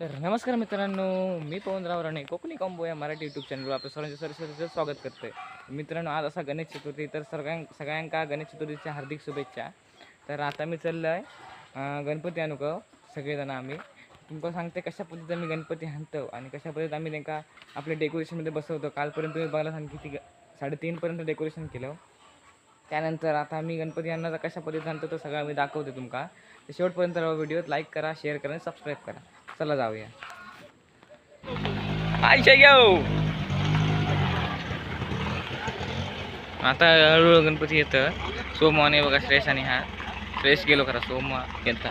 तर नमस्कार मित्रांनो मी पवनराव राणे कोकणी कॉम्बो या मराठी यूट्यूब चॅनलवर आपलं सर्वांचे सरस्वतीचं स्वागत करते मित्रांनो आज असा गणेश चतुर्थी तर सगळ्यां सगळ्यांका गणेश चतुर्थीच्या हार्दिक शुभेच्छा. तर आता मी चाललो आहे गणपती आणू हो? सगळेजण आम्ही. तुमका सांगते कशा पद्धतीत आम्ही गणपती आणतो आणि कशा पद्धतीत आम्ही त्यांना आपल्या डेकोरेशनमध्ये बसवतो. कालपर्यंत तुम्ही बघायला सांग किती ग- साडेतीनपर्यंत डेकोरेशन केलं हो. त्यानंतर आता आम्ही गणपती आणणार कशा पद्धतीत आणतो तो सगळं आम्ही दाखवतो तुमका तर शेवटपर्यंत व्हिडिओ लाईक करा शेअर करा आणि सबस्क्राईब करा. चला जाऊया. आयशा घेऊ आता हळूहळू गणपती येतं. सोमवाने बघा श्रेष आणि हा. श्रेष गेलो खरा सोमवा येता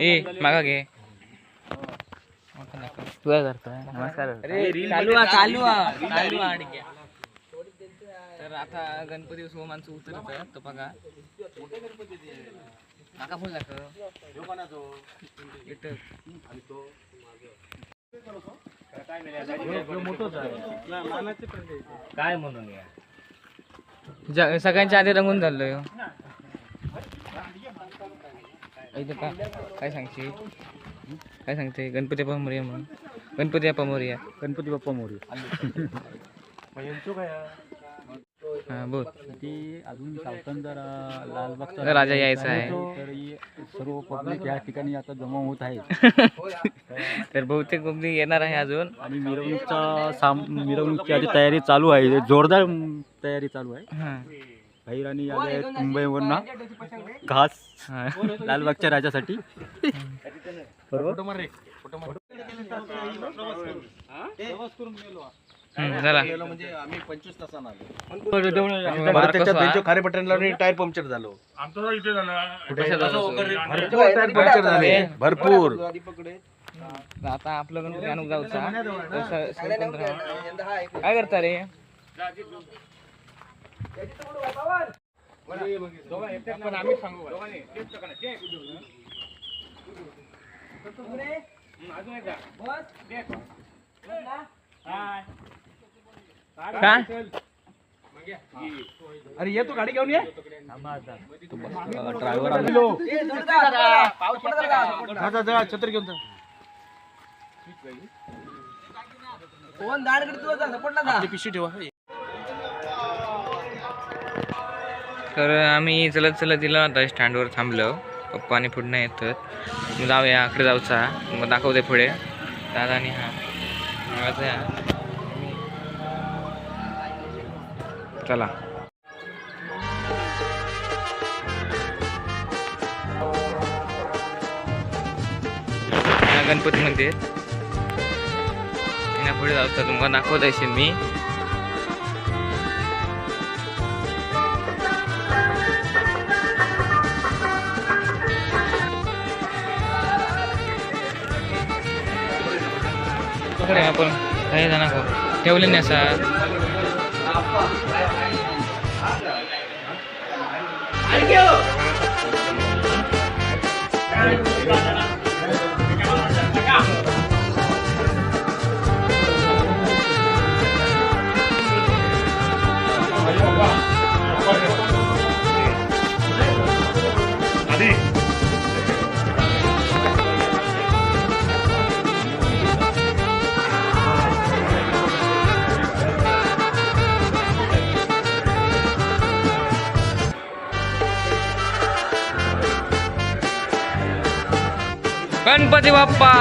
ए मागा घे. तू काय करतोय? नमस्कार. चालू चालू चालू तर आता गणपती सोमांचं उतरत तो बघा. माका फुल दाखव इथं. काय म्हणून ज- सगळ्यांच्या आधी रंगून हो. इथं काय काय सांगते? काय सांगते? गणपती बाप्पा मोरया म्हणून. गणपती बाप्पा मोरया. गणपती बाप्पा मोरी हा बोल. ती अजून सावतान जरा लालबागचा तर राजा यायचा आहे. तर सर्व पब्लिक या ठिकाणी आता जमा होत आहे. तर बहुतेक पब्लिक येणार आहे अजून. आणि मिरवणूकचा साम मिरवणूकची आधी तयारी चालू आहे. जोरदार तयारी चालू आहे. हा. काही राणी आले आहेत मुंबईवरनं. घास. हा लालबागच्या राजासाठी. म्हणजे खारे पट्ट्यांना टायर पंक्चर झालो. भरपूर टायर पंक्चर झाले. भरपूर. आता आपलं गणपती जाऊचा तर स- काय? अरे ये तू गाडी घेऊन ये. ड्रायव्हर जा जा छत्री घेऊन जा. आपली पिशवी ठेवा. तर आम्ही चलत चलत दिलं आता स्टँडवर थांबलो. पप्पा आणि पुढनं येतात. मग जाऊया आकडे जाऊचा. मग दाखवते पुढे. दादा आणि हा. या. चला. गणपती मंदिर या पुढे जाऊचा. तुम्हाला दाखवत असेल मी. आपण काही जण ठेवले नाही असा गणपती बाप्पा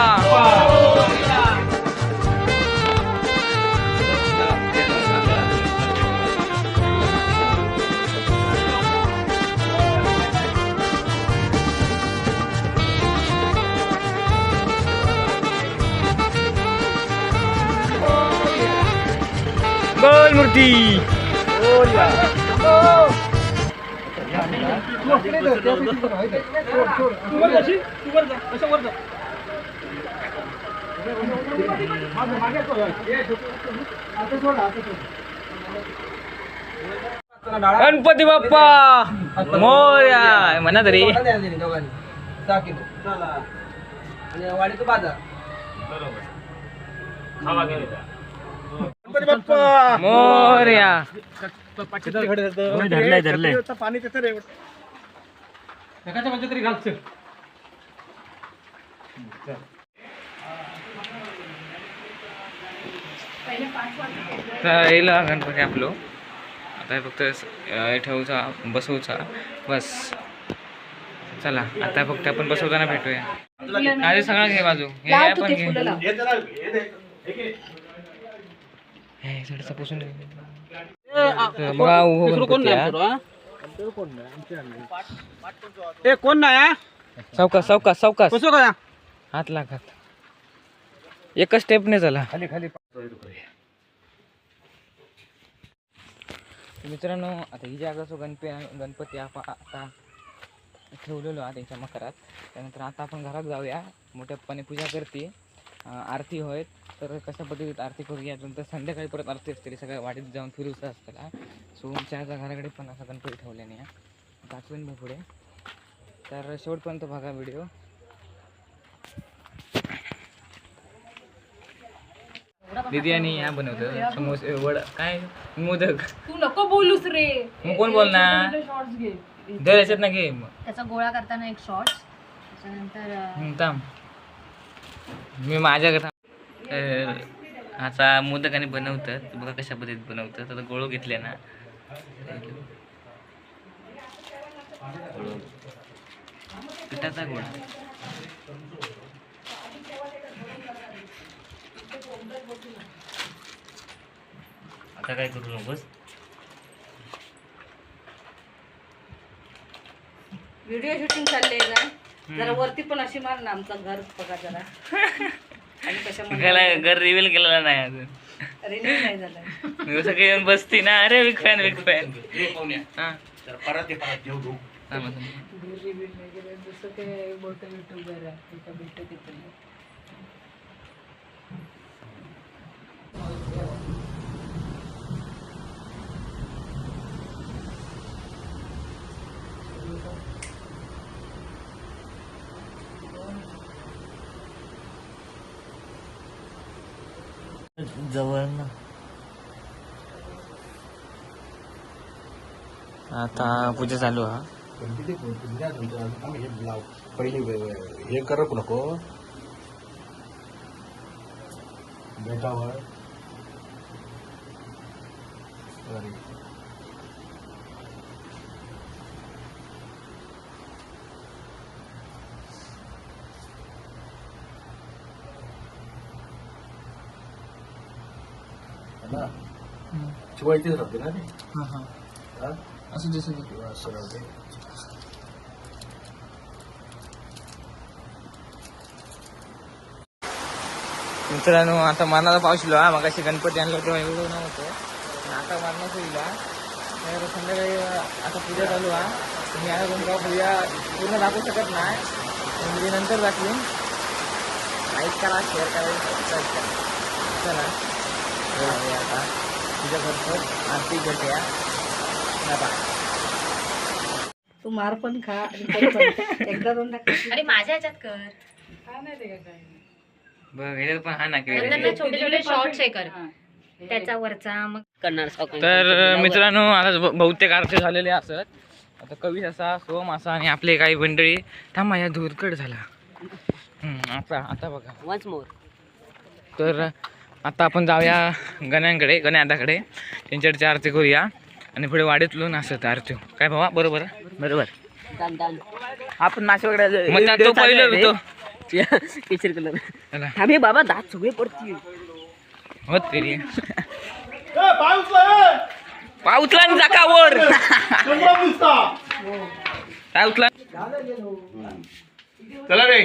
गोल मूर्ती गणपती बाप्पा! मोर्या! म्हणा तरी. मोर्या! धरलंय धरलंय. तिथे रे तरी घालचं हा गणपती आपलो. आता हे फक्त ठेवूचा बसवूचा. बस. चला आता फक्त आपण बसवताना भेटूया. आधी सगळा घे बाजू. हे हे पण घे हे थोडंसं पुसून बघा उभं. ए कोण नाही सावकाश सावकाश सावकाश. कसं काय हात लागत एकच स्टेपने चला खाली खाली. मित्रांनो आता ही जागा जो गणपती गणपती आपण आता ठेवलेलो आहे त्यांच्या मकरात. त्यानंतर आता आपण घरात जाऊया. मोठ्यापणे पूजा करते. आरती होय. तर कशा पद्धतीत आरती करूया? नंतर संध्याकाळी परत आरती असते सगळ्या वाडीत जाऊन फिरूचं असतं सो आता घराकडे पण असा गणपती ठेवल्याने दाखवेन मी पुढे. तर शेवटपर्यंत बघा व्हिडिओ दीदी आणि ह्या बनवतं समोसे वड. काय? मोदक. तू नको बोलूस रे. मग कोण बोलणार? शॉर्ट्स घे. दर याच्यात ना घे. मग त्याचा गोळा करताना एक शॉर्ट्स त्याच्यानंतर थांब. मी माझ्याकडं तर आता मोदकाने बनवतात. बघा कशा पद्धतीत बनवतात. आता गोळू घेतले ना. पिठाचा गोळा. आता काय करू नकोस व्हिडिओ शूटिंग चाललंय का जरा वरती पण अशी मार ना आमचं घर बघा जरा. आणि कशा घराला घर रिव्हील केलेला नाही अजून. रिलीज नाही झालं. मी सगळे येऊन बसती ना. अरे बिग फॅन बिग फॅन हा परत. जसं ते मोठं युट्यूबर आहे तिथं भेटत तिथं जवळ ना. आता पूजा चालू हा. पहिले हे करप नको. बेटावर. शिवायचीच राहते ना ते हा? असं दिसत किंवा असं राहते मित्रांनो आता मरणाचा पाऊस हा मग अशी गणपती आणलं तेव्हा एवढं नव्हतं पण आता मरणाच होईल हा. तर संध्याकाळी आता पूजा चालू हा तुम्ही आता तुमचा पूजा पूर्ण दाखवू शकत नाही पण मी नंतर दाखवीन लाईक करा शेअर करा सबस्क्राईब करा चला आता. आरती बाय तू मार पण खा आणि पोट पण. एकदा दोनदा खा. अरे माझ्या ह्याच्यात कर. काय नाही ते काय बघ ह्याच्यात पण हा ना नंतर ते छोटे छोटे शॉर्ट्स हे कर. त्याचा वरचा मग तर मित्रांनो आता ब- बहुतेक आरती झालेले असत. आता कवी असा सोम असा आणि आपले काही मंडळी. थांबा या धुरकट झाला. हम्म, आता आता बघा. वन्स मोर तर आता आपण जाऊया गण्यांकडे गण्यादाकडे. त्यांच्याकडची आरती करूया. आणि पुढे वाडीतलून असत आरती. काय भावा? बरोबर? बरोबर. आपण नाशिककडे मग तो पहिलं कलर. आम्ही बाबा दात सगळे पडतील. होत तरी पाऊतला आणि चाकावर पाऊतला चला रे.